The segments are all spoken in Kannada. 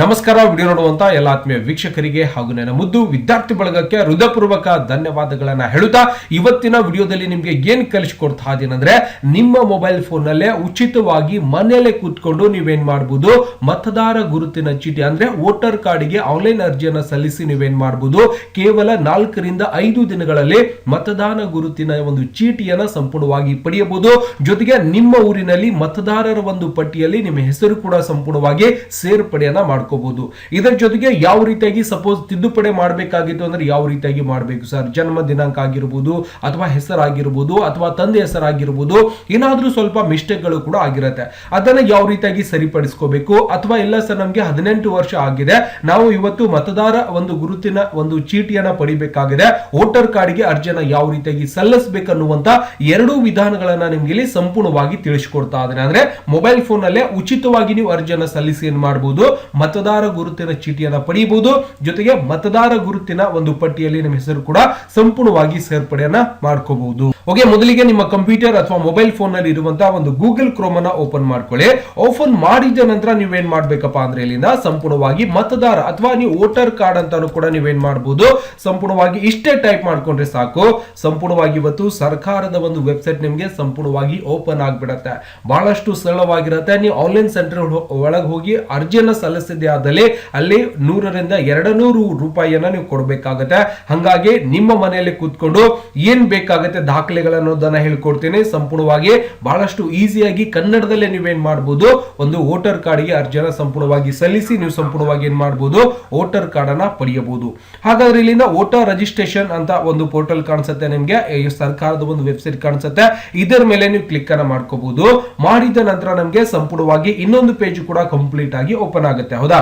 ನಮಸ್ಕಾರ, ವಿಡಿಯೋ ನೋಡುವಂತ ಎಲ್ಲ ಆತ್ಮೀಯ ವೀಕ್ಷಕರಿಗೆ ಹಾಗೂ ನನ್ನ ಮುದ್ದು ವಿದ್ಯಾರ್ಥಿ ಬಳಗಕ್ಕೆ ಹೃದಯಪೂರ್ವಕ ಧನ್ಯವಾದಗಳನ್ನ ಹೇಳುತ್ತಾ, ಇವತ್ತಿನ ವಿಡಿಯೋದಲ್ಲಿ ನಿಮಗೆ ಏನ್ ಕಲಿಸ್ಕೊಡ್ತಾ ಇದ್ದೀನಂದ್ರೆ ನಿಮ್ಮ ಮೊಬೈಲ್ ಫೋನ್ ಉಚಿತವಾಗಿ ಮನೆಯಲ್ಲೇ ಕೂತ್ಕೊಂಡು ನೀವೇನ್ ಮಾಡಬಹುದು ಮತದಾರ ಗುರುತಿನ ಚೀಟಿ ಅಂದ್ರೆ ವೋಟರ್ ಕಾರ್ಡ್ಗೆ ಆನ್ಲೈನ್ ಅರ್ಜಿಯನ್ನ ಸಲ್ಲಿಸಿ ನೀವೇನ್ ಮಾಡಬಹುದು ಕೇವಲ ನಾಲ್ಕರಿಂದ ಐದು ದಿನಗಳಲ್ಲಿ ಮತದಾನ ಗುರುತಿನ ಒಂದು ಚೀಟಿಯನ್ನ ಸಂಪೂರ್ಣವಾಗಿ ಪಡೆಯಬಹುದು. ಜೊತೆಗೆ ನಿಮ್ಮ ಊರಿನಲ್ಲಿ ಮತದಾರರ ಒಂದು ಪಟ್ಟಿಯಲ್ಲಿ ನಿಮ್ಮ ಹೆಸರು ಕೂಡ ಸಂಪೂರ್ಣವಾಗಿ ಸೇರ್ಪಡೆಯನ್ನ ಮಾಡ್ಕೋಬಹುದು. ಇದರ ಜೊತೆಗೆ ಯಾವ ರೀತಿಯಾಗಿ ಸಪೋಸ್ ತಿದ್ದುಪಡಿ ಮಾಡಬೇಕಾಗಿತ್ತು ಅಂದ್ರೆ ಯಾವ ರೀತಿಯಾಗಿ ಮಾಡಬೇಕು ಸರ್? ಜನ್ಮ ದಿನಾಂಕ ಆಗಿರ್ಬೋದು ಅಥವಾ ಹೆಸರಾಗಿರ್ಬೋದು ಅಥವಾ ತಂದೆ ಹೆಸರಾಗಿರ್ಬೋದು, ಏನಾದರೂ ಸ್ವಲ್ಪ ಮಿಸ್ಟೇಕ್ಗಳು ಕೂಡ ಆಗಿರುತ್ತೆ. ಅದನ್ನ ಯಾವ ರೀತಿಯಾಗಿ ಸರಿಪಡಿಸ್ಕೋಬೇಕು? ಅಥವಾ ಇಲ್ಲ ಸರ್, ನಮ್ಗೆ ಹದಿನೆಂಟು ವರ್ಷ ಆಗಿದೆ, ನಾವು ಇವತ್ತು ಮತದಾರ ಒಂದು ಗುರುತಿನ ಒಂದು ಚೀಟಿಯನ್ನ ಪಡಿಬೇಕಾಗಿದೆ, ವೋಟರ್ ಕಾರ್ಡ್ಗೆ ಅರ್ಜಿಯನ್ನ ಯಾವ ರೀತಿಯಾಗಿ ಸಲ್ಲಿಸಬೇಕನ್ನುವಂತ ಎರಡು ವಿಧಾನಗಳನ್ನ ನಿಮ್ಗೆ ಇಲ್ಲಿ ಸಂಪೂರ್ಣವಾಗಿ ತಿಳಿಸ್ಕೊಡ್ತಾ ಇದ್ದೇನೆ. ಅಂದ್ರೆ ಮೊಬೈಲ್ ಫೋನ್ ಅಲ್ಲೇ ಉಚಿತವಾಗಿ ನೀವು ಅರ್ಜಿಯನ್ನ ಸಲ್ಲಿಸಿ ಏನ್ ಮಾಡಬಹುದು ಮತದಾರ ಗುರುತಿನ ಚೀಟಿಯನ್ನು ಪಡೆಯಬಹುದು. ಜೊತೆಗೆ ಮತದಾರ ಗುರುತಿನ ಒಂದು ಪಟ್ಟಿಯಲ್ಲಿ ನಿಮ್ಮ ಹೆಸರು ಕೂಡ ಸಂಪೂರ್ಣವಾಗಿ ಸೇರ್ಪಡೆಯನ್ನ ಮಾಡ್ಕೋಬಹುದು. ಓಕೆ, ಮೊದಲಿಗೆ ನಿಮ್ಮ ಕಂಪ್ಯೂಟರ್ ಅಥವಾ ಮೊಬೈಲ್ ಫೋನ್ನಲ್ಲಿ ಇರುವಂತಹ ಒಂದು ಗೂಗಲ್ ಕ್ರೋಮ್ ಅನ್ನ ಓಪನ್ ಮಾಡ್ಕೊಳ್ಳಿ. ಓಪನ್ ಮಾಡಿದ ನಂತರ ನೀವೇನ್ ಮಾಡ್ಬೇಕಪ್ಪ ಅಂದ್ರೆ ಇಲ್ಲಿಂದ ಸಂಪೂರ್ಣವಾಗಿ ಮತದಾರ ಅಥವಾ ನೀವು ವೋಟರ್ ಕಾರ್ಡ್ ಅಂತಾನು ಕೂಡ ನೀವೇನ್ ಮಾಡಬಹುದು ಸಂಪೂರ್ಣವಾಗಿ ಇಷ್ಟೇ ಟೈಪ್ ಮಾಡ್ಕೊಂಡ್ರೆ ಸಾಕು. ಸಂಪೂರ್ಣವಾಗಿ ಇವತ್ತು ಸರ್ಕಾರದ ಒಂದು ವೆಬ್ಸೈಟ್ ನಿಮ್ಗೆ ಸಂಪೂರ್ಣವಾಗಿ ಓಪನ್ ಆಗ್ಬಿಡತ್ತೆ. ಬಹಳಷ್ಟು ಸರಳವಾಗಿರುತ್ತೆ. ನೀವು ಆನ್ಲೈನ್ ಸೆಂಟರ್ ಒಳಗೆ ಹೋಗಿ ಅರ್ಜಿಯನ್ನ ಸಲ್ಲಿಸದೇ ಆದಲ್ಲಿ ಅಲ್ಲಿ ನೂರರಿಂದ ಎರಡು ನೂರು ರೂಪಾಯಿಯನ್ನ ನೀವು ಕೊಡಬೇಕಾಗತ್ತೆ. ಹಂಗಾಗಿ ನಿಮ್ಮ ಮನೆಯಲ್ಲಿ ಕೂತ್ಕೊಂಡು ಏನ್ ಬೇಕಾಗತ್ತೆ ದಾಖಲೆಗಳನ್ನೋದನ್ನ ಹೇಳ್ಕೊಡ್ತೀನಿ. ಸಂಪೂರ್ಣವಾಗಿ ಬಹಳಷ್ಟು ಈಸಿಯಾಗಿ ಕನ್ನಡದಲ್ಲೇ ನೀವೇನ್ ಮಾಡಬಹುದು ಒಂದು ವೋಟರ್ ಕಾರ್ಡ್ಗೆ ಅರ್ಜಿಯನ್ನ ಸಂಪೂರ್ಣವಾಗಿ ಸಲ್ಲಿಸಿ ನೀವು ಸಂಪೂರ್ಣವಾಗಿ ಏನ್ ಮಾಡಬಹುದು ವೋಟರ್ ಕಾರ್ಡ್ ಅನ್ನ ಪಡೆಯಬಹುದು. ಹಾಗಾದ್ರೆ ಇಲ್ಲಿಂದ ವೋಟರ್ ರಿಜಿಸ್ಟ್ರೇಷನ್ ಅಂತ ಒಂದು ಪೋರ್ಟಲ್ ಕಾಣಿಸುತ್ತೆ ನಿಮಗೆ ಸರ್ಕಾರದ ಒಂದು ವೆಬ್ಸೈಟ್ ಕಾಣಿಸುತ್ತೆ. ಇದರ ಮೇಲೆ ನೀವು ಕ್ಲಿಕ್ ಅನ್ನ ಮಾಡ್ಕೋಬಹುದು ಮಾಡಿದ ನಂತರ ನಮಗೆ ಸಂಪೂರ್ಣವಾಗಿ ಇನ್ನೊಂದು ಪೇಜ್ ಕೂಡ ಕಂಪ್ಲೀಟ್ ಆಗಿ ಓಪನ್ ಆಗುತ್ತೆ. ಹೌದಾ?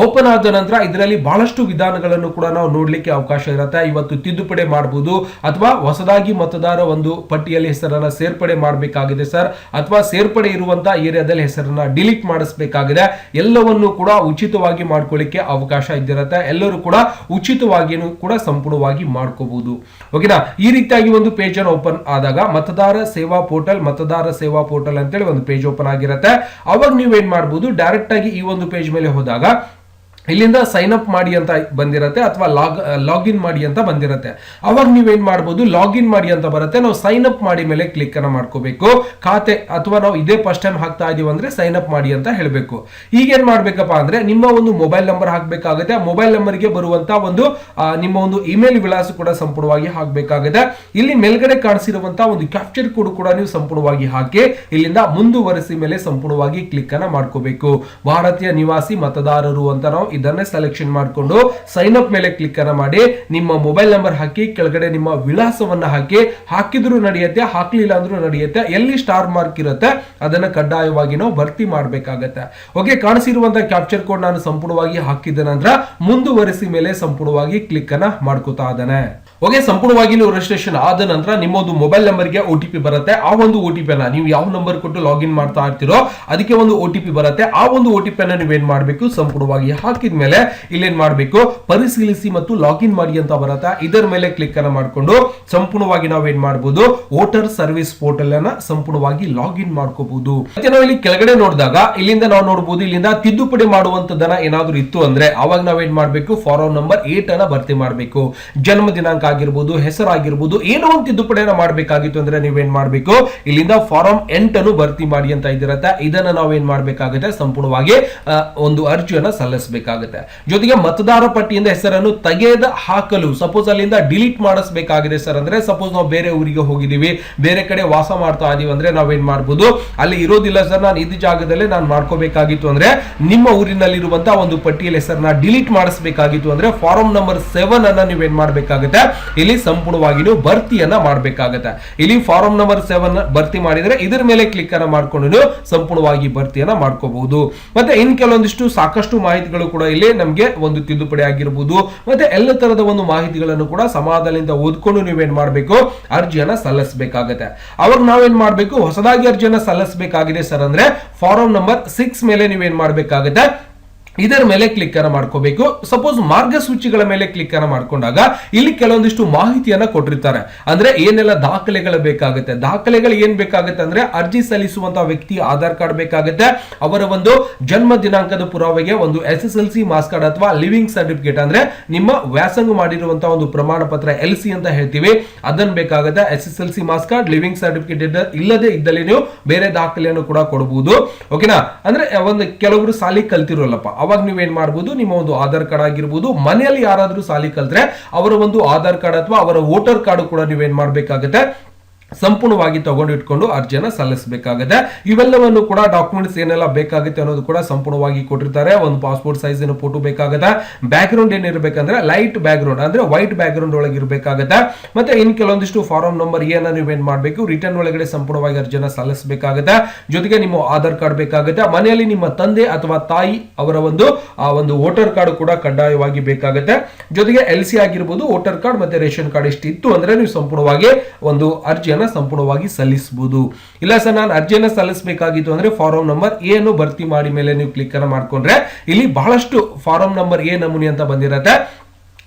ಓಪನ್ ಆದ ನಂತರ ಇದರಲ್ಲಿ ಬಹಳಷ್ಟು ವಿಧಾನಗಳನ್ನು ಕೂಡ ನಾವು ನೋಡಲಿಕ್ಕೆ ಅವಕಾಶ ಇರುತ್ತೆ. ಇವತ್ತು ತಿದ್ದುಪಡಿ ಮಾಡಬಹುದು ಅಥವಾ ಹೊಸದಾಗಿ ಮತದಾರ ಒಂದು ಪಟ್ಟಿಯಲ್ಲಿ ಹೆಸರನ್ನ ಸೇರ್ಪಡೆ ಮಾಡಬೇಕಾಗಿದೆ ಸರ್. ಅಥವಾ ಸೇರ್ಪಡೆ ಇರುವಂತಹ ಏರಿಯಾದಲ್ಲಿ ಹೆಸರನ್ನ ಡಿಲೀಟ್ ಮಾಡಿಸಬೇಕಾಗಿದೆ. ಎಲ್ಲವನ್ನು ಕೂಡ ಉಚಿತವಾಗಿ ಮಾಡ್ಕೊಳ್ಳಿಕ್ಕೆ ಅವಕಾಶ ಇದ್ದಿರುತ್ತೆ. ಎಲ್ಲರೂ ಕೂಡ ಉಚಿತವಾಗಿಯೂ ಕೂಡ ಸಂಪೂರ್ಣವಾಗಿ ಮಾಡ್ಕೋಬಹುದು ಓಕೆನಾ? ಈ ರೀತಿಯಾಗಿ ಒಂದು ಪೇಜ್ ಅನ್ನು ಓಪನ್ ಆದಾಗ ಮತದಾರ ಸೇವಾ ಪೋರ್ಟಲ್, ಮತದಾರ ಸೇವಾ ಪೋರ್ಟಲ್ ಅಂತೇಳಿ ಒಂದು ಪೇಜ್ ಓಪನ್ ಆಗಿರುತ್ತೆ. ಅವಾಗ ನೀವೇನ್ ಮಾಡಬಹುದು ಡೈರೆಕ್ಟ್ ಆಗಿ ಈ ಒಂದು ಪೇಜ್ ಮೇಲೆ ಹೋದಾಗ ಇಲ್ಲಿಂದ ಸೈನ್ ಅಪ್ ಮಾಡಿ ಅಂತ ಬಂದಿರತ್ತೆ ಅಥವಾ ಲಾಗ್ ಲಾಗಿನ್ ಮಾಡಿ ಅಂತ ಬಂದಿರತ್ತೆ. ಅವಾಗ ನೀವೇನು ಮಾಡ್ಬೋದು? ಲಾಗಿನ್ ಮಾಡಿ ಅಂತ ಬರುತ್ತೆ. ನಾವು ಸೈನ್ ಅಪ್ ಮಾಡಿ ಮೇಲೆ ಕ್ಲಿಕ್ ಅನ್ನ ಮಾಡ್ಕೋಬೇಕು. ಖಾತೆ ಅಥವಾ ನಾವು ಇದೇ ಫಸ್ಟ್ ಟೈಮ್ ಹಾಕ್ತಾ ಇದೀವಿ ಅಂದ್ರೆ ಸೈನ್ ಅಪ್ ಮಾಡಿ ಅಂತ ಹೇಳಬೇಕು. ಈಗ ಏನ್ ಮಾಡ್ಬೇಕಪ್ಪ ಅಂದ್ರೆ ನಿಮ್ಮ ಒಂದು ಮೊಬೈಲ್ ನಂಬರ್ ಹಾಕ್ಬೇಕಾಗುತ್ತೆ. ಮೊಬೈಲ್ ನಂಬರ್ಗೆ ಬರುವಂತ ಒಂದು ನಿಮ್ಮ ಒಂದು ಇಮೇಲ್ ವಿಳಾಸ ಕೂಡ ಸಂಪೂರ್ಣವಾಗಿ ಹಾಕಬೇಕಾಗುತ್ತೆ. ಇಲ್ಲಿ ಮೇಲ್ಗಡೆ ಕಾಣಿಸಿರುವಂತ ಒಂದು ಕ್ಯಾಪ್ಚರ್ ಕೋಡ್ ಕೂಡ ನೀವು ಸಂಪೂರ್ಣವಾಗಿ ಹಾಕಿ ಇಲ್ಲಿಂದ ಮುಂದುವರೆಸಿ ಮೇಲೆ ಸಂಪೂರ್ಣವಾಗಿ ಕ್ಲಿಕ್ ಅನ್ನ ಮಾಡ್ಕೋಬೇಕು. ಭಾರತೀಯ ನಿವಾಸಿ ಮತದಾರರು ಅಂತ ನಾವು ಇದನ್ನೇ ಸೆಲೆಕ್ಷನ್ ಮಾಡಿಕೊಂಡು ಸೈನ್ ಅಪ್ ಮೇಲೆ ಕ್ಲಿಕ್ ಅನ್ನ ಮಾಡಿ, ನಿಮ್ಮ ಮೊಬೈಲ್ ನಂಬರ್ ಹಾಕಿ, ಕೆಳಗಡೆ ನಿಮ್ಮ ವಿಳಾಸವನ್ನ ಹಾಕಿ, ಹಾಕಿದ್ರು ನಡೆಯುತ್ತೆ, ಹಾಕ್ಲಿಲ್ಲ ಅಂದ್ರೂ ನಡೆಯುತ್ತೆ, ಎಲ್ಲಿ ಸ್ಟಾರ್ ಮಾರ್ಕ್ ಇರುತ್ತೆ, ಅದನ್ನ ಕಡ್ಡಾಯವಾಗಿ ನಾವು ಭರ್ತಿ ಮಾಡಬೇಕಾಗತ್ತೆ. ಓಕೆ ಕಾಣಿಸಿರುವಂತಹ ಕ್ಯಾಪ್ಚರ್ ಕೋಡ್ ನಾನು ಸಂಪೂರ್ಣವಾಗಿ ಹಾಕಿದ ನಂತರ ಮುಂದುವರಿಸಿ ಮೇಲೆ ಸಂಪೂರ್ಣವಾಗಿ ಕ್ಲಿಕ್ ಅನ್ನ ಮಾಡ್ಕೋತಾ ಇದ್ದಾನೆ. ಓಕೆ ಸಂಪೂರ್ಣವಾಗಿ ನೀವು ರಿಜಿಸ್ಟ್ರೇಷನ್ ಆದ ನಂತರ ನಿಮ್ಮ ಒಂದು ಮೊಬೈಲ್ ನಂಬರ್ಗೆ ಒ ಟಿ ಪಿ ಬರುತ್ತೆ. ಆ ಒಂದು ಒ ಟಿ ನೀವು ಯಾವ ನಂಬರ್ ಕೊಟ್ಟು ಲಾಗಿನ್ ಮಾಡ್ತಾ ಇರ್ತೀರೋ ಅದಕ್ಕೆ ಒಂದು ಒ ಟಿ ಬರುತ್ತೆ. ಆ ಒಂದು ಒ ಟಿ ಪಿ ಅನ್ನ ಮಾಡಬೇಕು? ಸಂಪೂರ್ಣವಾಗಿ ಹಾಕಿದ ಮೇಲೆ ಇಲ್ಲೇನ್ ಮಾಡಬೇಕು? ಪರಿಶೀಲಿಸಿ ಮತ್ತು ಲಾಗಿನ್ ಮಾಡಿ ಅಂತ ಬರುತ್ತೆ? ಇದರ ಮೇಲೆ ಕ್ಲಿಕ್ ಅನ್ನ ಮಾಡಿಕೊಂಡು ಸಂಪೂರ್ಣವಾಗಿ ನಾವೇನ್ ಮಾಡಬಹುದು ವೋಟರ್ ಸರ್ವಿಸ್ ಪೋರ್ಟಲ್ ಅನ್ನ ಸಂಪೂರ್ಣವಾಗಿ ಲಾಗಿನ್ ಮಾಡ್ಕೋಬಹುದು ಮತ್ತೆ ನಾವು ಇಲ್ಲಿ ಕೆಳಗಡೆ ನೋಡಿದಾಗ ಇಲ್ಲಿಂದ ನಾವು ನೋಡಬಹುದು ಇಲ್ಲಿಂದ ತಿದ್ದುಪಡಿ ಮಾಡುವಂತದನ್ನ ಏನಾದ್ರೂ ಇತ್ತು ಅಂದ್ರೆ ಅವಾಗ ನಾವೇನ್ ಮಾಡಬೇಕು? ಫಾರ್ ನಂಬರ್ ಏಟ್ ಅನ್ನ ಭರ್ತಿ ಮಾಡಬೇಕು. ಜನ್ಮ ದಿನಾಂಕ ಆಗಿರ್ಬೋದು, ಹೆಸರಾಗಿರ್ಬೋದು, ಏನೋ ಒಂದು ತಿದ್ದುಪಡಿಯನ್ನು ಮಾಡಬೇಕಾಗಿತ್ತು ಅಂದ್ರೆ ನೀವೇನ್ ಮಾಡಬೇಕು? ಇಲ್ಲಿಂದ ಫಾರಂ ಎಂಟನ್ನು ಭರ್ತಿ ಮಾಡಿ ಅಂತ ಇದಿರತ್ತೆ. ಇದನ್ನ ನಾವೇನ್ ಮಾಡಬೇಕಾಗುತ್ತೆ? ಸಂಪೂರ್ಣವಾಗಿ ಒಂದು ಅರ್ಜಿಯನ್ನ ಸಲ್ಲಿಸಬೇಕಾಗುತ್ತೆ. ಜೊತೆಗೆ ಮತದಾರ ಪಟ್ಟಿಯಿಂದ ಹೆಸರನ್ನು ತೆಗೆದ ಹಾಕಲು ಸಪೋಸ್ ಅಲ್ಲಿಂದ ಡಿಲೀಟ್ ಮಾಡಿಸಬೇಕಾಗಿದೆ ಸರ್ ಅಂದ್ರೆ ಸಪೋಸ್ ನಾವು ಬೇರೆ ಊರಿಗೆ ಹೋಗಿದೀವಿ ಬೇರೆ ಕಡೆ ವಾಸ ಮಾಡ್ತಾ ಇದೀವಿ ಅಂದ್ರೆ ನಾವೇನ್ ಮಾಡ್ಬೋದು? ಅಲ್ಲಿ ಇರೋದಿಲ್ಲ ಸರ್, ನಾನು ಇದು ಜಾಗದಲ್ಲೇ ನಾನು ಮಾಡ್ಕೋಬೇಕಾಗಿತ್ತು ಅಂದ್ರೆ, ನಿಮ್ಮ ಊರಿನಲ್ಲಿರುವಂತಹ ಒಂದು ಪಟ್ಟಿಯಲ್ಲಿ ಹೆಸರನ್ನ ಡಿಲೀಟ್ ಮಾಡಿಸಬೇಕಾಗಿತ್ತು ಅಂದ್ರೆ, ಫಾರಂ ನಂಬರ್ ಸೆವೆನ್ ಅನ್ನ ನೀವೇನ್ ಮಾಡ್ಬೇಕಾಗುತ್ತೆ? ಇಲ್ಲಿ ಸಂಪೂರ್ಣವಾಗಿ ನೀವು ಭರ್ತಿಯನ್ನ ಮಾಡಬೇಕಾಗತ್ತೆ. ಇಲ್ಲಿ ಫಾರಂ ನಂಬರ್ ಸೆವೆನ್ ಭರ್ತಿ ಮಾಡಿದ್ರೆ ಇದ್ರ ಮೇಲೆ ಕ್ಲಿಕ್ ಅನ್ನ ಮಾಡ್ಕೊಂಡು ನೀವು ಸಂಪೂರ್ಣವಾಗಿ ಭರ್ತಿಯನ್ನ ಮಾಡ್ಕೋಬಹುದು. ಮತ್ತೆ ಇನ್ ಕೆಲವೊಂದಿಷ್ಟು ಸಾಕಷ್ಟು ಮಾಹಿತಿಗಳು ಕೂಡ ಇಲ್ಲಿ ನಮಗೆ ಒಂದು ತಿದ್ದುಪಡಿ ಆಗಿರಬಹುದು ಮತ್ತೆ ಎಲ್ಲ ತರದ ಒಂದು ಮಾಹಿತಿಗಳನ್ನು ಕೂಡ ಸಮಾಧಾನದಿಂದ ಓದ್ಕೊಂಡು ನೀವೇನ್ ಮಾಡಬೇಕು? ಅರ್ಜಿಯನ್ನ ಸಲ್ಲಿಸಬೇಕಾಗತ್ತೆ. ಅವಾಗ ನಾವೇನ್ ಮಾಡಬೇಕು? ಹೊಸದಾಗಿ ಅರ್ಜಿಯನ್ನ ಸಲ್ಲಿಸಬೇಕಾಗಿದೆ ಸರ್ ಅಂದ್ರೆ ಫಾರಂ ನಂಬರ್ ಸಿಕ್ಸ್ ಮೇಲೆ ನೀವೇನ್ ಮಾಡ್ಬೇಕಾಗತ್ತೆ? ಇದರ ಮೇಲೆ ಕ್ಲಿಕ್ ಅನ್ನ ಮಾಡ್ಕೋಬೇಕು. ಸಪೋಸ್ ಮಾರ್ಗಸೂಚಿಗಳ ಮೇಲೆ ಕ್ಲಿಕ್ ಅನ್ನ ಮಾಡ್ಕೊಂಡಾಗ ಇಲ್ಲಿ ಕೆಲವೊಂದಿಷ್ಟು ಮಾಹಿತಿಯನ್ನ ಕೊಟ್ಟಿರ್ತಾರೆ. ಅಂದ್ರೆ ಏನೆಲ್ಲ ದಾಖಲೆಗಳು ಬೇಕಾಗುತ್ತೆ? ದಾಖಲೆಗಳು ಏನ್ ಬೇಕಾಗುತ್ತೆ ಅಂದ್ರೆ ಅರ್ಜಿ ಸಲ್ಲಿಸುವಂತಹ ವ್ಯಕ್ತಿ ಆಧಾರ್ ಕಾರ್ಡ್ ಬೇಕಾಗುತ್ತೆ. ಅವರ ಒಂದು ಜನ್ಮ ದಿನಾಂಕದ ಪುರಾವೆಗೆ ಒಂದು S S L C marks card ಅಥವಾ ಲಿವಿಂಗ್ ಸರ್ಟಿಫಿಕೇಟ್ ಅಂದ್ರೆ ನಿಮ್ಮ ವ್ಯಾಸಂಗ ಮಾಡಿರುವಂತಹ ಒಂದು ಪ್ರಮಾಣ ಪತ್ರ ಎಲ್ ಸಿ ಅಂತ ಹೇಳ್ತೀವಿ. ಅದನ್ನ ಬೇಕಾಗುತ್ತೆ S S L C marks card leaving certificate ಇಲ್ಲದೆ ಇದ್ದಲ್ಲಿ ನೀವು ಬೇರೆ ದಾಖಲೆಯನ್ನು ಕೂಡ ಕೊಡಬಹುದು ಓಕೆನಾ ಅಂದ್ರೆ ಒಂದು ಕೆಲವರು ಸಾಲಿ ಕಲ್ತಿರೋಲ್ಲಪ್ಪ. ಅವಾಗ ನೀವೇನ್ ಮಾಡ್ಬೋದು? ನಿಮ್ಮ ಒಂದು ಆಧಾರ್ ಕಾರ್ಡ್ ಆಗಿರ್ಬೋದು, ಮನೆಯಲ್ಲಿ ಯಾರಾದ್ರೂ ಸಾಲಿ ಕಲ್ತ್ರೆ ಅವರ ಒಂದು ಆಧಾರ್ ಕಾರ್ಡ್ ಅಥವಾ ಅವರ ವೋಟರ್ ಕಾರ್ಡ್ ಕೂಡ ನೀವೇನ್ ಮಾಡ್ಬೇಕಾಗುತ್ತೆ? ಸಂಪೂರ್ಣವಾಗಿ ತಗೊಂಡು ಇಟ್ಕೊಂಡು ಅರ್ಜಿಯನ್ನ ಸಲ್ಲಿಸಬೇಕಾಗುತ್ತೆ ಇವೆಲ್ಲವನ್ನು ಕೂಡ ಡಾಕ್ಯುಮೆಂಟ್ಸ್ ಏನೆಲ್ಲ ಬೇಕಾಗುತ್ತೆ ಅನ್ನೋದು ಕೂಡ ಸಂಪೂರ್ಣವಾಗಿ ಕೊಟ್ಟಿರ್ತಾರೆ. ಒಂದು ಪಾಸ್ಪೋರ್ಟ್ ಸೈಜ್ ಫೋಟೋ ಬೇಕಾಗುತ್ತೆ ಬ್ಯಾಕ್ ಗ್ರೌಂಡ್ ಏನಿರಬೇಕಂದ್ರೆ ಲೈಟ್ ಬ್ಯಾಕ್ ಗ್ರೌಂಡ್ ಅಂದ್ರೆ ವೈಟ್ ಬ್ಯಾಕ್ ಗ್ರೌಂಡ್ ಒಳಗೆ ಇರಬೇಕಾಗುತ್ತೆ ಮತ್ತೆ ಇನ್ ಕೆಲವೊಂದಿಷ್ಟು ಫಾರಂ ನಂಬರ್ ಏನ ನೀವೇನ್ ಮಾಡಬೇಕು ರಿಟರ್ನ್ ಒಳಗಡೆ ಸಂಪೂರ್ಣವಾಗಿ ಅರ್ಜಿಯನ್ನು ಸಲ್ಲಿಸಬೇಕಾಗುತ್ತೆ ಜೊತೆಗೆ ನಿಮ್ಮ ಆಧಾರ್ ಕಾರ್ಡ್ ಬೇಕಾಗುತ್ತೆ ಮನೆಯಲ್ಲಿ ನಿಮ್ಮ ತಂದೆ ಅಥವಾ ತಾಯಿ ಅವರ ಒಂದು, ಆ ಒಂದು ವೋಟರ್ ಕಾರ್ಡ್ ಕೂಡ ಕಡ್ಡಾಯವಾಗಿ ಬೇಕಾಗುತ್ತೆ ಜೊತೆಗೆ ಎಲ್ ಸಿ ಆಗಿರ್ಬೋದು, ವೋಟರ್ ಕಾರ್ಡ್ ಮತ್ತೆ ರೇಷನ್ ಕಾರ್ಡ್ ಇಷ್ಟು ಇತ್ತು ಅಂದ್ರೆ ನೀವು ಸಂಪೂರ್ಣವಾಗಿ ಒಂದು ಅರ್ಜಿಯನ್ನ ಸಂಪೂರ್ಣವಾಗಿ ಸಲ್ಲಿಸಬಹುದು ಇಲ್ಲ ಸರ್, ನಾನು ಅರ್ಜಿಯನ್ನು ಸಲ್ಲಿಸಬೇಕಾಗಿತ್ತು ಅಂದ್ರೆ ಫಾರಂ ನಂಬರ್ ಏನು ಭರ್ತಿ ಮಾಡಿ ಮೇಲೆ ನೀವು ಕ್ಲಿಕ್ ಅನ್ನ ಮಾಡ್ಕೊಂಡ್ರೆ ಇಲ್ಲಿ ಬಹಳಷ್ಟು ಫಾರಂ ನಂಬರ್ ಎ ನಮೂನಿ ಅಂತ ಬಂದಿರತ್ತೆ.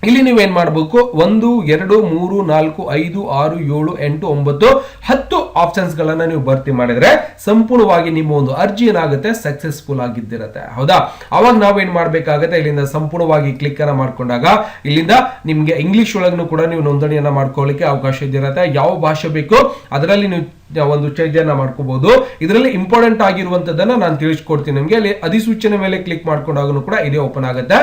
ಇಲ್ಲಿ ನೀವೇನ್ ಮಾಡಬೇಕು? ಒಂದು, ಎರಡು, ಮೂರು, ನಾಲ್ಕು, ಐದು, ಆರು, ಏಳು, ಎಂಟು, ಒಂಬತ್ತು, ಹತ್ತು ಆಪ್ಷನ್ಸ್ ಗಳನ್ನ ನೀವು ಭರ್ತಿ ಮಾಡಿದ್ರೆ ಸಂಪೂರ್ಣವಾಗಿ ನಿಮ್ಮ ಒಂದು ಅರ್ಜಿ ಏನಾಗುತ್ತೆ? ಸಕ್ಸಸ್ಫುಲ್ ಆಗಿದ್ದಿರತ್ತೆ. ಹೌದಾ? ಅವಾಗ ನಾವೇನ್ ಮಾಡ್ಬೇಕಾಗತ್ತೆ? ಇಲ್ಲಿಂದ ಸಂಪೂರ್ಣವಾಗಿ ಕ್ಲಿಕ್ ಅನ್ನ ಮಾಡ್ಕೊಂಡಾಗ ಇಲ್ಲಿಂದ ನಿಮ್ಗೆ ಇಂಗ್ಲಿಷ್ ಒಳಗೂ ಕೂಡ ನೀವು ನೋಂದಣಿಯನ್ನ ಮಾಡ್ಕೊಳ್ಳಿಕ್ಕೆ ಅವಕಾಶ ಇದ್ದಿರತ್ತೆ. ಯಾವ ಭಾಷೆ ಬೇಕು? ಅದರಲ್ಲಿ ನೀವು ಒಂದು ಚೇಂಜ್ ಅನ್ನ ಮಾಡ್ಕೋಬಹುದು ಇದರಲ್ಲಿ ಇಂಪಾರ್ಟೆಂಟ್ ಆಗಿರುವಂತದನ್ನ ನಾನು ತಿಳಿಸ್ಕೊಡ್ತೀನಿ ನಿಮಗೆ. ಅಲ್ಲಿ ಅಧಿಸೂಚನೆ ಮೇಲೆ ಕ್ಲಿಕ್ ಮಾಡ್ಕೊಂಡಾಗೂ ಕೂಡ ಇದೇ ಓಪನ್ ಆಗುತ್ತೆ.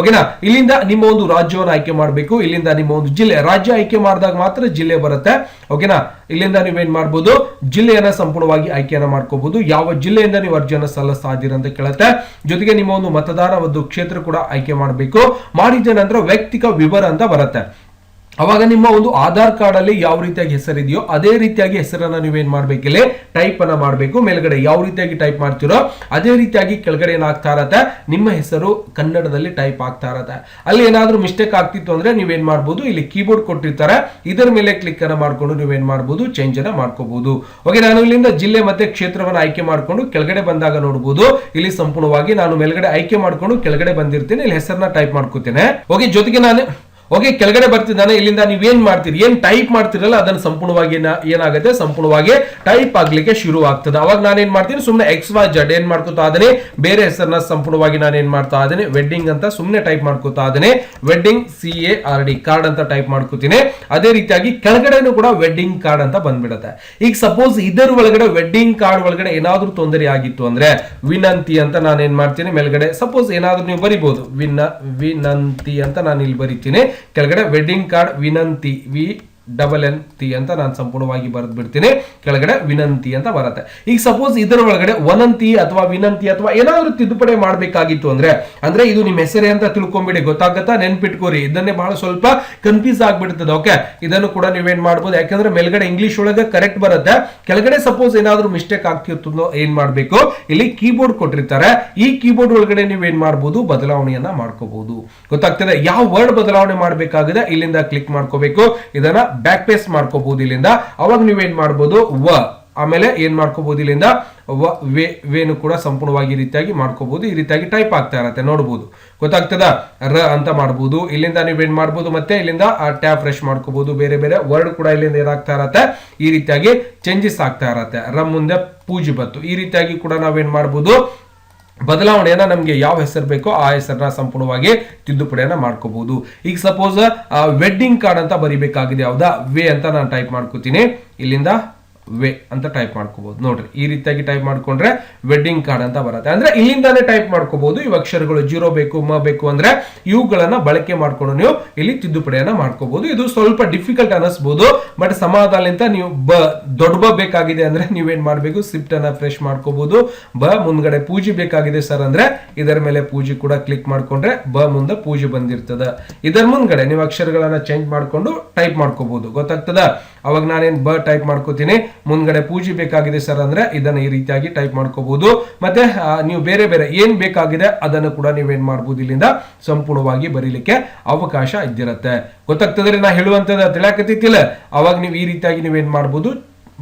ಓಕೆನಾ ಇಲ್ಲಿಂದ ನಿಮ್ಮ ಒಂದು ರಾಜ್ಯವನ್ನು ಆಯ್ಕೆ ಮಾಡಬೇಕು. ಇಲ್ಲಿಂದ ನಿಮ್ಮ ಒಂದು ಜಿಲ್ಲೆ, ರಾಜ್ಯ ಆಯ್ಕೆ ಮಾಡಿದಾಗ ಮಾತ್ರ ಜಿಲ್ಲೆ ಬರುತ್ತೆ. ಓಕೆನಾ ಇಲ್ಲಿಂದ ನೀವೇನ್ ಮಾಡ್ಬೋದು? ಜಿಲ್ಲೆಯನ್ನ ಸಂಪೂರ್ಣವಾಗಿ ಆಯ್ಕೆಯನ್ನ ಮಾಡ್ಕೋಬಹುದು ಯಾವ ಜಿಲ್ಲೆಯಿಂದ ನೀವು ಅರ್ಜಿಯನ್ನು ಸಲ್ಲಿಸ್ತಾ ಅಂತ ಕೇಳುತ್ತೆ. ಜೊತೆಗೆ ನಿಮ್ಮ ಒಂದು ಮತದಾರ ಒಂದು ಕ್ಷೇತ್ರ ಕೂಡ ಆಯ್ಕೆ ಮಾಡಬೇಕು. ಮಾಡಿದ ನಂತರ ವೈಯಕ್ತಿಕ ವಿವರ ಅಂತ ಬರುತ್ತೆ. ಅವಾಗ ನಿಮ್ಮ ಒಂದು ಆಧಾರ್ ಕಾರ್ಡ್ ಅಲ್ಲಿ ಯಾವ ರೀತಿಯಾಗಿ ಹೆಸರಿದೆಯೋ ಅದೇ ರೀತಿಯಾಗಿ ಹೆಸರನ್ನ ನೀವೇನ್ ಮಾಡ್ಬೇಕಿಲ್ಲ ಟೈಪ್ ಅನ್ನ ಮಾಡಬೇಕು. ಮೇಲ್ಗಡೆ ಯಾವ ರೀತಿಯಾಗಿ ಟೈಪ್ ಮಾಡ್ತಿರೋ ಅದೇ ರೀತಿಯಾಗಿ ಕೆಳಗಡೆ ಏನಾಗ್ತಾ ಇರತ್ತೆ? ನಿಮ್ಮ ಹೆಸರು ಕನ್ನಡದಲ್ಲಿ ಟೈಪ್ ಆಗ್ತಾ ಇರತ್ತೆ. ಅಲ್ಲಿ ಏನಾದರೂ ಮಿಸ್ಟೇಕ್ ಆಗ್ತಿತ್ತು ಅಂದ್ರೆ ನೀವೇನ್ ಮಾಡ್ಬೋದು? ಇಲ್ಲಿ ಕೀಬೋರ್ಡ್ ಕೊಟ್ಟಿರ್ತಾರೆ. ಇದರ ಮೇಲೆ ಕ್ಲಿಕ್ ಅನ್ನ ಮಾಡ್ಕೊಂಡು ನೀವೇನ್ ಮಾಡ್ಬೋದು? ಚೇಂಜ್ ಅನ್ನ ಮಾಡ್ಕೋಬಹುದು ಓಕೆ ನಾನು ಇಲ್ಲಿಂದ ಜಿಲ್ಲೆ ಮತ್ತೆ ಕ್ಷೇತ್ರವನ್ನು ಆಯ್ಕೆ ಮಾಡ್ಕೊಂಡು ಕೆಳಗಡೆ ಬಂದಾಗ ನೋಡಬಹುದು ಇಲ್ಲಿ ಸಂಪೂರ್ಣವಾಗಿ ನಾನು ಮೇಲ್ಗಡೆ ಆಯ್ಕೆ ಮಾಡ್ಕೊಂಡು ಕೆಳಗಡೆ ಬಂದಿರ್ತೀನಿ. ಇಲ್ಲಿ ಹೆಸರನ್ನ ಟೈಪ್ ಮಾಡ್ಕೋತೇನೆ. ಓಕೆ ಜೊತೆಗೆ ನಾನು ಓಕೆ, ಕೆಳಗಡೆ ಬರ್ತಿದ್ದಾನೆ ಇಲ್ಲಿಂದ ನೀವೇನ್ ಮಾಡ್ತೀರಿ? ಏನ್ ಟೈಪ್ ಮಾಡ್ತಿರಲ್ಲ, ಅದನ್ನ ಸಂಪೂರ್ಣವಾಗಿ ಏನ- ಏನಾಗುತ್ತೆ? ಸಂಪೂರ್ಣವಾಗಿ ಟೈಪ್ ಆಗ್ಲಿಕ್ಕೆ ಶುರು ಆಗ್ತದೆ. ಅವಾಗ ನಾನು ಏನ್ ಮಾಡ್ತೀನಿ? ಸುಮ್ಮನೆ ಎಕ್ಸ್ ವೈ ಜಡ್ ಏನ್ ಮಾಡ್ಕೋತಾ ಇದ್ದೇನೆ? ಬೇರೆ ಹೆಸರನ್ನ ಸಂಪೂರ್ಣವಾಗಿ ನಾನು ಏನ್ ಮಾಡ್ತಾ ಇದ್ದೇನೆ? ವೆಡ್ಡಿಂಗ್ ಅಂತ ಸುಮ್ಮನೆ ಟೈಪ್ ಮಾಡ್ಕೋತಾ ಇದ್ದೇನೆ. Wedding C A R D card ಅಂತ ಟೈಪ್ ಮಾಡ್ಕೋತೀನಿ. ಅದೇ ರೀತಿಯಾಗಿ ಕೆಳಗಡೆನೂ ಕೂಡ ವೆಡ್ಡಿಂಗ್ ಕಾರ್ಡ್ ಅಂತ ಬಂದ್ಬಿಡುತ್ತೆ. ಈಗ ಸಪೋಸ್ ಇದರ ಒಳಗಡೆ ವೆಡ್ಡಿಂಗ್ ಕಾರ್ಡ್ ಒಳಗಡೆ ಏನಾದ್ರೂ ತೊಂದರೆ ಆಗಿತ್ತು ಅಂದ್ರೆ ವಿನಂತಿ ಅಂತ ನಾನು ಏನ್ ಮಾಡ್ತೀನಿ? ಮೇಲ್ಗಡೆ ಸಪೋಸ್ ಏನಾದ್ರೂ ನೀವು ಬರಿಬಹುದು ವಿನ ವಿನಂತಿ ಅಂತ ನಾನು ಇಲ್ಲಿ ಬರಿತೀನಿ. ಕೆಳಗಡೆ ವೆಡ್ಡಿಂಗ್ ಕಾರ್ಡ್ ವಿನಂತಿ ವಿ ಡಬಲ್ ಎನ್ ತಿ ಅಂತ ನಾನು ಸಂಪೂರ್ಣವಾಗಿ ಬರೆದು ಬಿಡ್ತೀನಿ ಕೆಳಗಡೆ ವಿನಂತಿ ಅಂತ ಬರುತ್ತೆ. ಈಗ ಸಪೋಸ್ ಇದರ ಒಳಗಡೆ ವನಂತಿ ಅಥವಾ ವಿನಂತಿ ಅಥವಾ ಏನಾದರೂ ತಿದ್ದುಪಡಿ ಮಾಡಬೇಕಾಗಿತ್ತು ಅಂದ್ರೆ ಅಂದ್ರೆ ಇದು ನಿಮ್ಮ ಹೆಸರೇ ಅಂತ ತಿಳ್ಕೊಂಬಿಡಿ, ಗೊತ್ತಾಗತ್ತಾ? ನೆನ್ಪಿಟ್ಕೋರಿ. ಇದನ್ನೇ ಬಹಳ ಸ್ವಲ್ಪ ಕನ್ಫ್ಯೂಸ್ ಆಗ್ಬಿಡ್ತದೆ ಓಕೆ ಇದನ್ನು ಕೂಡ ನೀವೇನ್ ಮಾಡ್ಬೋದು? ಯಾಕಂದ್ರೆ ಮೇಲ್ಗಡೆ ಇಂಗ್ಲಿಷ್ ಒಳಗೆ ಕರೆಕ್ಟ್ ಬರುತ್ತೆ. ಕೆಳಗಡೆ ಸಪೋಸ್ ಏನಾದರೂ ಮಿಸ್ಟೇಕ್ ಆಗ್ತಿತ್ತು ಏನ್ ಮಾಡ್ಬೇಕು? ಇಲ್ಲಿ ಕೀಬೋರ್ಡ್ ಕೊಟ್ಟಿರ್ತಾರೆ. ಈ ಕೀಬೋರ್ಡ್ ಒಳಗಡೆ ನೀವೇನ್ ಮಾಡ್ಬೋದು? ಬದಲಾವಣೆಯನ್ನ ಮಾಡ್ಕೋಬಹುದು ಗೊತ್ತಾಗ್ತದೆ? ಯಾವ ವರ್ಡ್ ಬದಲಾವಣೆ ಮಾಡಬೇಕಾಗಿದೆ? ಇಲ್ಲಿಂದ ಕ್ಲಿಕ್ ಮಾಡ್ಕೋಬೇಕು. ಇದನ್ನ ಬ್ಯಾಕ್ ಪೇಸ್ ಮಾಡ್ಕೋಬಹುದು ಇಲ್ಲಿಂದ. ಅವಾಗ ನೀವೇನ್ ಮಾಡ್ಬೋದು? ವ. ಆಮೇಲೆ ಏನ್ ಮಾಡ್ಕೋಬಹುದು ಇಲ್ಲಿಂದ? ವ, ವೇ, ವೇನು ಕೂಡ ಸಂಪೂರ್ಣವಾಗಿ ಈ ರೀತಿಯಾಗಿ ಮಾಡ್ಕೋಬಹುದು. ಈ ರೀತಿಯಾಗಿ ಟೈಪ್ ಆಗ್ತಾ ಇರತ್ತೆ ನೋಡಬಹುದು ಗೊತ್ತಾಗ್ತದ? ರ ಅಂತ ಮಾಡ್ಬೋದು. ಇಲ್ಲಿಂದ ನೀವೇನ್ ಮಾಡ್ಬೋದು ಮತ್ತೆ? ಇಲ್ಲಿಂದ ಟ್ಯಾಪ್ ಫ್ರೆಶ್ ಮಾಡ್ಕೋಬಹುದು. ಬೇರೆ ಬೇರೆ ವರ್ಡ್ ಕೂಡ ಇಲ್ಲಿಂದ ಏನಾಗ್ತಾ ಇರತ್ತೆ? ಈ ರೀತಿಯಾಗಿ ಚೇಂಜಸ್ ಆಗ್ತಾ ಇರತ್ತೆ. ರ ಮುಂದೆ ಪೂಜೆ ಬತ್ತು. ಈ ರೀತಿಯಾಗಿ ಕೂಡ ನಾವೇನ್ ಮಾಡ್ಬೋದು? ಬದಲಾವಣೆಯನ್ನ ನಮಗೆ ಯಾವ ಹೆಸರು ಬೇಕೋ ಆ ಹೆಸರನ್ನ ಸಂಪೂರ್ಣವಾಗಿ ತಿದ್ದುಪಡಿಯನ್ನ ಮಾಡ್ಕೋಬಹುದು. ಈಗ ಸಪೋಸ್ ವೆಡ್ಡಿಂಗ್ ಕಾರ್ಡ್ ಅಂತ ಬರಿಬೇಕಾಗಿದೆ. ಯಾವ್ದಾ ವೇ ಅಂತ ನಾನು ಟೈಪ್ ಮಾಡ್ಕೋತೀನಿ. ಇಲ್ಲಿಂದ ವೇ ಅಂತ ಟೈಪ್ ಮಾಡ್ಕೋಬಹುದು ನೋಡ್ರಿ, ಈ ರೀತಿಯಾಗಿ ಟೈಪ್ ಮಾಡ್ಕೊಂಡ್ರೆ ವೆಡ್ಡಿಂಗ್ ಕಾರ್ಡ್ ಅಂತ ಬರುತ್ತೆ. ಅಂದ್ರೆ ಇಲ್ಲಿಂದಾನೇ ಟೈಪ್ ಮಾಡ್ಕೋಬಹುದು ಈ ಅಕ್ಷರಗಳು ಜೀರೋ ಬೇಕು, ಮ ಬೇಕು ಅಂದ್ರೆ ಇವುಗಳನ್ನ ಬಳಕೆ ಮಾಡ್ಕೊಂಡು ನೀವು ಇಲ್ಲಿ ತಿದ್ದುಪಡಿಯನ್ನ ಮಾಡ್ಕೋಬಹುದು ಇದು ಸ್ವಲ್ಪ ಡಿಫಿಕಲ್ಟ್ ಅನಿಸ್ಬೋದು ಬಟ್ ಸಮಾಧಾನಿಂದ ನೀವು ಬ, ದೊಡ್ಡ ಬ ಬೇಕಾಗಿದೆ ಅಂದ್ರೆ ನೀವೇನ್ ಮಾಡಬೇಕು? ಸಿಫ್ಟ್ ಅನ್ನ ಫ್ರೆಶ್ ಮಾಡ್ಕೋಬಹುದು ಬ ಮುಂದ್ಗಡೆ ಪೂಜೆ ಬೇಕಾಗಿದೆ ಸರ್ ಅಂದ್ರೆ ಇದರ ಮೇಲೆ ಪೂಜೆ ಕೂಡ ಕ್ಲಿಕ್ ಮಾಡ್ಕೊಂಡ್ರೆ ಬ ಮುಂದೆ ಪೂಜೆ ಬಂದಿರ್ತದ. ಇದರ ಮುಂದ್ಗಡೆ ನೀವು ಅಕ್ಷರಗಳನ್ನ ಚೇಂಜ್ ಮಾಡ್ಕೊಂಡು ಟೈಪ್ ಮಾಡ್ಕೋಬಹುದು ಗೊತ್ತಾಗ್ತದ? ಅವಾಗ ನಾನೇನ್ ಬ ಟೈಪ್ ಮಾಡ್ಕೋತೀನಿ? ಮುಂದ್ಗಡೆ ಪೂಜೆ ಬೇಕಾಗಿದೆ ಸರ್ ಅಂದ್ರೆ ಇದನ್ನ ಈ ರೀತಿಯಾಗಿ ಟೈಪ್ ಮಾಡ್ಕೋಬಹುದು ಮತ್ತೆ ನೀವು ಬೇರೆ ಬೇರೆ ಏನ್ ಬೇಕಾಗಿದೆ ಅದನ್ನು ಕೂಡ ನೀವೇನ್ ಮಾಡ್ಬೋದು ಇಲ್ಲಿಂದ ಸಂಪೂರ್ಣವಾಗಿ ಬರೀಲಿಕ್ಕೆ ಅವಕಾಶ ಇದ್ದಿರತ್ತೆ. ಗೊತ್ತಾಗ್ತದ್ರೆ ನಾ ಹೇಳುವಂತದ ತಿಳಿಯಾಕತಿತ್ತಿಲ್ಲ ಅವಾಗ ನೀವು ಈ ರೀತಿಯಾಗಿ ನೀವೇನ್ ಮಾಡ್ಬೋದು?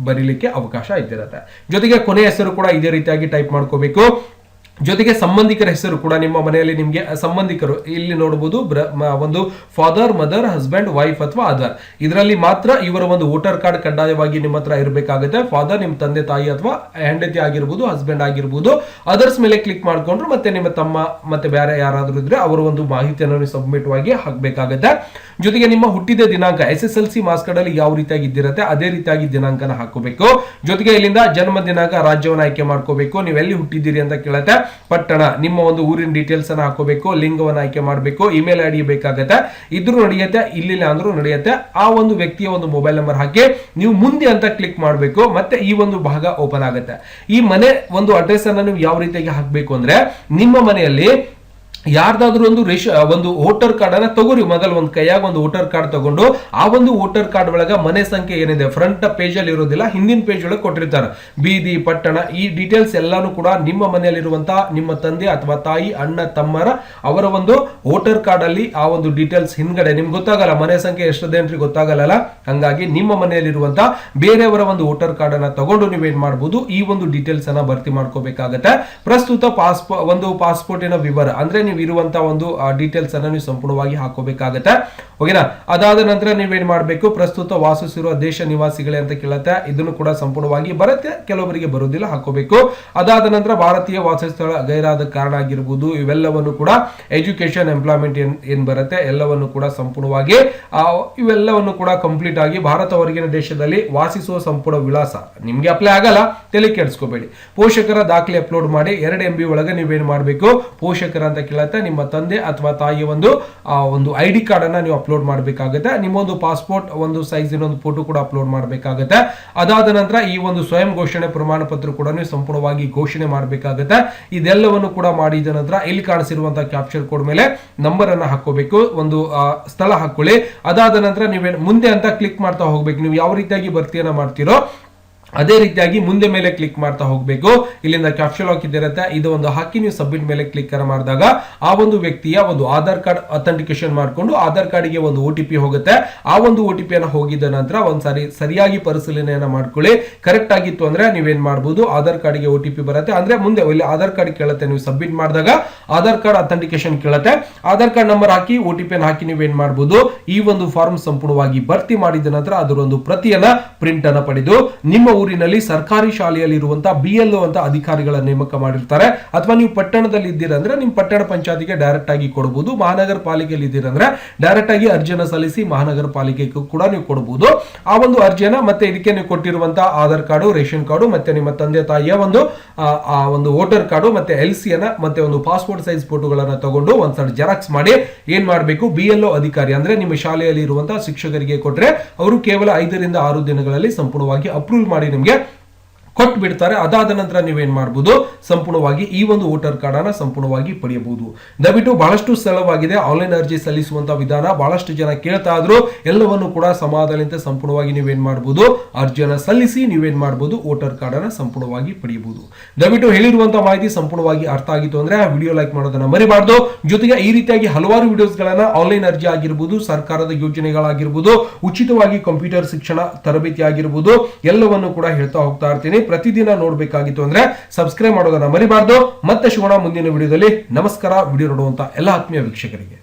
ಬರೀಲಿಕ್ಕೆ ಅವಕಾಶ ಇದ್ದಿರತ್ತೆ. ಜೊತೆಗೆ ಕೊನೆ ಹೆಸರು ಕೂಡ ಇದೇ ರೀತಿಯಾಗಿ ಟೈಪ್ ಮಾಡ್ಕೋಬೇಕು. ಜೊತೆಗೆ ಸಂಬಂಧಿಕರ ಹೆಸರು ಕೂಡ ನಿಮ್ಮ ಮನೆಯಲ್ಲಿ ನಿಮಗೆ ಸಂಬಂಧಿಕರು ಇಲ್ಲಿ ನೋಡಬಹುದು ಒಂದು ಫಾದರ್ ಮದರ್ ಹಸ್ಬೆಂಡ್ ವೈಫ್ ಅಥವಾ ಅದರ್ ಇದರಲ್ಲಿ ಮಾತ್ರ ಇವರ ಒಂದು ವೋಟರ್ ಕಾರ್ಡ್ ಕಡ್ಡಾಯವಾಗಿ ನಿಮ್ಮ ಹತ್ರ ಇರಬೇಕಾಗುತ್ತೆ. ಫಾದರ್ ನಿಮ್ಮ ತಂದೆ, ತಾಯಿ ಅಥವಾ ಹೆಂಡತಿ ಆಗಿರ್ಬೋದು ಹಸ್ಬೆಂಡ್ ಆಗಿರ್ಬೋದು. ಅದರ್ಸ್ ಮೇಲೆ ಕ್ಲಿಕ್ ಮಾಡಿಕೊಂಡ್ರು ಮತ್ತೆ ನಿಮ್ಮ ತಮ್ಮ ಮತ್ತೆ ಬೇರೆ ಯಾರಾದರೂ ಇದ್ರೆ ಅವರ ಒಂದು ಮಾಹಿತಿಯನ್ನು ಸಬ್ಮಿಟ್ ಆಗಿ ಹಾಕಬೇಕಾಗುತ್ತೆ. ಜೊತೆಗೆ ನಿಮ್ಮ ಹುಟ್ಟಿದ ದಿನಾಂಕ S S L C marks card ಅಲ್ಲಿ ಯಾವ ರೀತಿಯಾಗಿ ಇದ್ದಿರುತ್ತೆ, ಅದೇ ರೀತಿಯಾಗಿ ದಿನಾಂಕನ ಹಾಕೋಬೇಕು ಜೊತೆಗೆ ಇಲ್ಲಿಂದ ಜನ್ಮ ದಿನಾಂಕ ರಾಜ್ಯವನ್ನು ಆಯ್ಕೆ ಮಾಡ್ಕೋಬೇಕು. ನೀವು ಎಲ್ಲಿ ಹುಟ್ಟಿದ್ದೀರಿ ಅಂತ ಕೇಳುತ್ತೆ. ಪಟ್ಟಣ ನಿಮ್ಮ ಒಂದು ಊರಿನ ಡೀಟೇಲ್ಸ್ ಅನ್ನ ಹಾಕೋಬೇಕು, ಲಿಂಗವನ್ನು ಆಯ್ಕೆ ಮಾಡಬೇಕು ಇಮೇಲ್ ಐ ಡಿ ಬೇಕಾಗತ್ತೆ. ಇದ್ರೂ ನಡೆಯುತ್ತೆ, ಇಲ್ಲಿಲ್ಲ ಅಂದ್ರೂ ನಡೆಯುತ್ತೆ. ಆ ಒಂದು ವ್ಯಕ್ತಿಯ ಒಂದು ಮೊಬೈಲ್ ನಂಬರ್ ಹಾಕಿ, ನೀವು ಮುಂದೆ ಅಂತ ಕ್ಲಿಕ್ ಮಾಡಬೇಕು, ಮತ್ತೆ ಈ ಒಂದು ಭಾಗ ಓಪನ್ ಆಗುತ್ತೆ. ಈ ಮನೆ ಒಂದು ಅಡ್ರೆಸ್ ಅನ್ನ ನೀವು ಯಾವ ರೀತಿಯಾಗಿ ಹಾಕಬೇಕು ಅಂದ್ರೆ, ನಿಮ್ಮ ಮನೆಯಲ್ಲಿ ಯಾರ್ದಾದ್ರೂ ಒಂದು ರೇಷ ಒಂದು ವೋಟರ್ ಕಾರ್ಡ್ ಅನ್ನ ತಗೋರಿ, ಮೊದಲು ಒಂದು ಕೈಯಾಗ ಒಂದು ವೋಟರ್ ಕಾರ್ಡ್ ತಗೊಂಡು, ಆ ಒಂದು ವೋಟರ್ ಕಾರ್ಡ್ ಒಳಗ ಮನೆ ಸಂಖ್ಯೆ ಏನಿದೆ ಫ್ರಂಟ್ ಪೇಜ್ ಅಲ್ಲಿ ಇರೋದಿಲ್ಲ, ಹಿಂದಿನ ಪೇಜ್ ಒಳಗೆ ಕೊಟ್ಟಿರ್ತಾರೆ. ಬೀದಿ, ಪಟ್ಟಣ, ಈ ಡೀಟೇಲ್ಸ್ ಎಲ್ಲಾನು ಕೂಡ ನಿಮ್ಮ ಮನೆಯಲ್ಲಿರುವಂತಹ ನಿಮ್ಮ ತಂದೆ ಅಥವಾ ತಾಯಿ, ಅಣ್ಣ, ತಮ್ಮರ ಅವರ ಒಂದು ವೋಟರ್ ಕಾರ್ಡ್ ಅಲ್ಲಿ ಆ ಒಂದು ಡೀಟೇಲ್ಸ್ ಹಿಂದ್ಗಡೆ. ನಿಮ್ಗೆ ಗೊತ್ತಾಗಲ್ಲ, ಮನೆ ಸಂಖ್ಯೆ ಎಷ್ಟದೆ ಅಂತ ಗೊತ್ತಾಗಲ್ಲ ಹಂಗಾಗಿ ನಿಮ್ಮ ಮನೆಯಲ್ಲಿರುವಂತಹ ಬೇರೆಯವರ ಒಂದು ವೋಟರ್ ಕಾರ್ಡ್ ಅನ್ನ ತಗೊಂಡು ನೀವೇನ್ ಮಾಡಬಹುದು ಈ ಒಂದು ಡೀಟೇಲ್ಸ್ ಅನ್ನ ಭರ್ತಿ ಮಾಡ್ಕೋಬೇಕಾಗತ್ತೆ. ಪ್ರಸ್ತುತ ಪಾಸ್ಪೋ ಒಂದು ಪಾಸ್ಪೋರ್ಟಿನ ವಿವರ, ಅಂದ್ರೆ ನೀವು ಇರುವಂತಹ ಒಂದು ಡೀಟೇಲ್ಸ್ ಅನ್ನ ನೀವು ಸಂಪೂರ್ಣವಾಗಿ ಹಾಕೋಬೇಕಾಗತ್ತೆ. ಓಕೆನಾ ಅದಾದ ನಂತರ ನೀವೇನ್ ಮಾಡಬೇಕು? ಪ್ರಸ್ತುತ ವಾಸಿಸಿರುವ ದೇಶ ನಿವಾಸಿಗಳೇ ಅಂತ ಕೇಳುತ್ತೆ. ಇದನ್ನು ಕೂಡ ಸಂಪೂರ್ಣವಾಗಿ ಬರುತ್ತೆ. ಕೆಲವರಿಗೆ ಬರುವುದಿಲ್ಲ, ಹಾಕೋಬೇಕು. ಅದಾದ ನಂತರ ಭಾರತೀಯ ವಾಸಸ್ಥಳ ಗೈರಾದ ಕಾರಣ ಆಗಿರ್ಬೋದು, ಇವೆಲ್ಲವನ್ನು ಕೂಡ ಎಜುಕೇಶನ್ ಎಂಪ್ಲಾಯ್ಮೆಂಟ್ ಏನ್ ಬರುತ್ತೆ? ಎಲ್ಲವನ್ನು ಕೂಡ ಸಂಪೂರ್ಣವಾಗಿ ಇವೆಲ್ಲವನ್ನು ಕೂಡ ಕಂಪ್ಲೀಟ್ ಆಗಿ ಭಾರತ ಹೊರಗಿನ ದೇಶದಲ್ಲಿ ವಾಸಿಸುವ ಸಂಪೂರ್ಣ ವಿಳಾಸ. ನಿಮ್ಗೆ ಅಪ್ಲೈ ಆಗಲ್ಲ. ತಲೆ ಕೆಡಿಸ್ಕೋಬೇಡಿ. ಪೋಷಕರ ದಾಖಲೆ ಅಪ್ಲೋಡ್ ಮಾಡಿ, ಎರಡು ಎಂ ಬಿ ಒಳಗೆ ನೀವೇನ್ ಮಾಡಬೇಕು? ಪೋಷಕರ ಅಂತ ಕೇಳುತ್ತೆ ನಿಮ್ಮ ತಂದೆ ಅಥವಾ ತಾಯಿಯ ಒಂದು ಆ, ಒಂದು ಐ ಡಿ ಕಾರ್ಡ್ ಅನ್ನ ನೀವು ಅಪ್ಲೋಡ್ ಮಾಡಬೇಕಾಗುತ್ತೆ. ನಿಮ್ಮ ಒಂದು ಪಾಸ್ಪೋರ್ಟ್ ಒಂದು ಸೈಜ್ ಒಂದು ಫೋಟೋ ಕೂಡ ಅಪ್ಲೋಡ್ ಮಾಡಬೇಕಾಗುತ್ತೆ. ಅದಾದ ನಂತರ ಈ ಒಂದು ಸ್ವಯಂ ಘೋಷಣೆ ಪ್ರಮಾಣ ಪತ್ರ ಕೂಡ ನೀವು ಸಂಪೂರ್ಣವಾಗಿ ಘೋಷಣೆ ಮಾಡಬೇಕಾಗುತ್ತೆ. ಇದೆಲ್ಲವನ್ನು ಕೂಡ ಮಾಡಿದ ನಂತರ ಇಲ್ಲಿ ಕಾಣಿಸಿರುವಂತಹ ಕ್ಯಾಪ್ಚರ್ ಕೋಡ್ ಮೇಲೆ ನಂಬರ್ ಅನ್ನ ಹಾಕೋಬೇಕು ಒಂದು ಸ್ಥಳ ಹಾಕೊಳ್ಳಿ ಅದಾದ ನಂತರ ನೀವೇ ಮುಂದೆ ಅಂತ ಕ್ಲಿಕ್ ಮಾಡ್ತಾ ಹೋಗ್ಬೇಕು. ನೀವು ಯಾವ ರೀತಿಯಾಗಿ ಭರ್ತಿಯನ್ನ ಮಾಡ್ತೀರೋ ಅದೇ ರೀತಿಯಾಗಿ ಮುಂದೆ ಮೇಲೆ ಕ್ಲಿಕ್ ಮಾಡ್ತಾ ಹೋಗಬೇಕು. ಇಲ್ಲಿಂದ ಕ್ಯಾಪ್ಷನ್ ಲಾಕ್ ಇದಿರುತ್ತೆ ಇದು ಒಂದು ಹಾಕಿ ನೀವು ಸಬ್ಮಿಟ್ ಮೇಲೆ ಕ್ಲಿಕ್ ಮಾಡಿದಾಗ ಆ ಒಂದು ವ್ಯಕ್ತಿಯ ಒಂದು ಆಧಾರ್ ಕಾರ್ಡ್ ಅಥೆಂಟಿಕೇಶನ್ ಮಾಡಿಕೊಂಡು ಆಧಾರ್ ಕಾರ್ಡ್ಗೆ ಒಂದು ಒ ಟಿ ಪಿ ಹೋಗುತ್ತೆ. ಆ ಒಂದು ಒ ಟಿ ಪಿಯನ್ನು ಹೋಗಿದ ನಂತರ ಒಂದ್ಸಾರಿ ಸರಿಯಾಗಿ ಪರಿಶೀಲನೆಯನ್ನು ಮಾಡ್ಕೊಳ್ಳಿ. ಕರೆಕ್ಟ್ ಆಗಿತ್ತು ಅಂದ್ರೆ ನೀವೇನ್ ಮಾಡ್ಬೋದು? ಆಧಾರ್ ಕಾರ್ಡ್ಗೆ ಒ ಟಿ ಪಿ ಬರುತ್ತೆ. ಅಂದ್ರೆ ಮುಂದೆ ಇಲ್ಲಿ ಆಧಾರ್ ಕಾರ್ಡ್ ಕೇಳುತ್ತೆ. ನೀವು ಸಬ್ಮಿಟ್ ಮಾಡಿದಾಗ ಆಧಾರ್ ಕಾರ್ಡ್ ಅಥೆಂಟಿಕೇಶನ್ ಕೇಳುತ್ತೆ. ಆಧಾರ್ ಕಾರ್ಡ್ ನಂಬರ್ ಹಾಕಿ ಒ ಟಿ ಪಿಯನ್ನು ಹಾಕಿ ನೀವೇನ್ ಮಾಡ್ಬೋದು? ಈ ಒಂದು ಫಾರ್ಮ್ ಸಂಪೂರ್ಣವಾಗಿ ಭರ್ತಿ ಮಾಡಿದ ನಂತರ ಅದರ ಒಂದು ಪ್ರತಿಯನ್ನ ಪ್ರಿಂಟ್ ಅನ್ನ ಪಡೆದು ನಿಮ್ಮ ಊರಿನಲ್ಲಿ ಸರ್ಕಾರಿ ಶಾಲೆಯಲ್ಲಿ ಇರುವಂತಹ ಬಿ ಎಲ್ ಅಂತ ಅಧಿಕಾರಿಗಳ ನೇಮಕ ಮಾಡಿರ್ತಾರೆ. ಅಥವಾ ನೀವು ಪಟ್ಟಣದಲ್ಲಿ ಇದ್ದೀರಂದ್ರೆ ನಿಮ್ಮ ಪಟ್ಟಣ ಪಂಚಾಯತಿಗೆ ಡೈರೆಕ್ಟ್ ಆಗಿ ಕೊಡಬಹುದು ಮಹಾನಗರ ಪಾಲಿಕೆಯಲ್ಲಿ ಇದ್ದೀರಂದ್ರೆ ಡೈರೆಕ್ಟ್ ಆಗಿ ಅರ್ಜಿಯನ್ನು ಸಲ್ಲಿಸಿ ಮಹಾನಗರ ಪಾಲಿಕೆಗೂ ಕೂಡ ನೀವು ಕೊಡಬಹುದು ಆ ಒಂದು ಅರ್ಜಿಯನ್ನ ಮತ್ತೆ ಇದಕ್ಕೆ ನೀವು ಕೊಟ್ಟಿರುವಂತಹ ಆಧಾರ್ ಕಾರ್ಡು ರೇಷನ್ ಕಾರ್ಡು ಮತ್ತೆ ನಿಮ್ಮ ತಂದೆ ತಾಯಿಯ ಒಂದು ಆ, ಆ ಒಂದು ವೋಟರ್ ಕಾರ್ಡು ಮತ್ತೆ ಎಲ್ ಸಿ ಅನ್ನ ಮತ್ತೆ ಒಂದು ಪಾಸ್ಪೋರ್ಟ್ ಸೈಜ್ ಫೋಟೋಗಳನ್ನ ತಗೊಂಡು ಒಂದ್ಸಲ ಜೆರಾಕ್ಸ್ ಮಾಡಿ ಏನ್ ಮಾಡಬೇಕು? ಬಿ ಎಲ್ ಅಧಿಕಾರಿ ಅಂದ್ರೆ ನಿಮ್ಮ ಶಾಲೆಯಲ್ಲಿ ಇರುವಂತಹ ಶಿಕ್ಷಕರಿಗೆ ಕೊಟ್ರೆ ಅವರು ಕೇವಲ ಐದರಿಂದ ಆರು ದಿನಗಳಲ್ಲಿ ಸಂಪೂರ್ಣವಾಗಿ ಅಪ್ರೂವ್ ಮಾಡಿ ನಿಮಗೆ ಕೊಟ್ಟು ಬಿಡ್ತಾರೆ ಅದಾದ ನಂತರ ನೀವೇನ್ ಮಾಡಬಹುದು ಸಂಪೂರ್ಣವಾಗಿ ಈ ಒಂದು ವೋಟರ್ ಕಾರ್ಡ್ ಅನ್ನ ಸಂಪೂರ್ಣವಾಗಿ ಪಡೆಯಬಹುದು. ದಯವಿಟ್ಟು ಬಹಳಷ್ಟು ಸರಳವಾಗಿದೆ. ಆನ್ಲೈನ್ ಅರ್ಜಿ ಸಲ್ಲಿಸುವಂತಹ ವಿಧಾನ ಬಹಳಷ್ಟು ಜನ ಕೇಳ್ತಾ ಇದ್ರು. ಎಲ್ಲವನ್ನು ಕೂಡ ಸಮಾಧಾನದಿಂದ ಸಂಪೂರ್ಣವಾಗಿ ನೀವೇನ್ ಮಾಡಬಹುದು ಅರ್ಜಿಯನ್ನು ಸಲ್ಲಿಸಿ ನೀವೇನ್ ಮಾಡಬಹುದು ವೋಟರ್ ಕಾರ್ಡ್ ಅನ್ನ ಸಂಪೂರ್ಣವಾಗಿ ಪಡೆಯಬಹುದು. ದಯವಿಟ್ಟು ಹೇಳಿರುವಂತಹ ಮಾಹಿತಿ ಸಂಪೂರ್ಣವಾಗಿ ಅರ್ಥ ಆಗಿತ್ತು ಅಂದ್ರೆ ಆ ವಿಡಿಯೋ ಲೈಕ್ ಮಾಡೋದನ್ನ ಮರಿಬಾರ್ದು. ಜೊತೆಗೆ ಈ ರೀತಿಯಾಗಿ ಹಲವಾರು ವಿಡಿಯೋಸ್ ಗಳನ್ನ ಆನ್ಲೈನ್ ಅರ್ಜಿ ಆಗಿರ್ಬೋದು, ಸರ್ಕಾರದ ಯೋಜನೆಗಳಾಗಿರ್ಬೋದು, ಉಚಿತವಾಗಿ ಕಂಪ್ಯೂಟರ್ ಶಿಕ್ಷಣ ತರಬೇತಿ ಆಗಿರ್ಬೋದು, ಎಲ್ಲವನ್ನು ಕೂಡ ಹೇಳ್ತಾ ಹೋಗ್ತಾ ಇರ್ತೀನಿ. ಪ್ರತಿದಿನ ನೋಡ್ಬೇಕಾಗಿತ್ತು ಅಂದ್ರೆ ಸಬ್ಸ್ಕ್ರೈಬ್ ಮಾಡೋದನ್ನ ಮರಿಬಾರ್ದು. ಮತ್ತೆ ಶಿವಣ ಮುಂದಿನ ವಿಡಿಯೋದಲ್ಲಿ. ನಮಸ್ಕಾರ. ವಿಡಿಯೋ ನೋಡುವಂತ ಎಲ್ಲ ಆತ್ಮೀಯ ವೀಕ್ಷಕರಿಗೆ.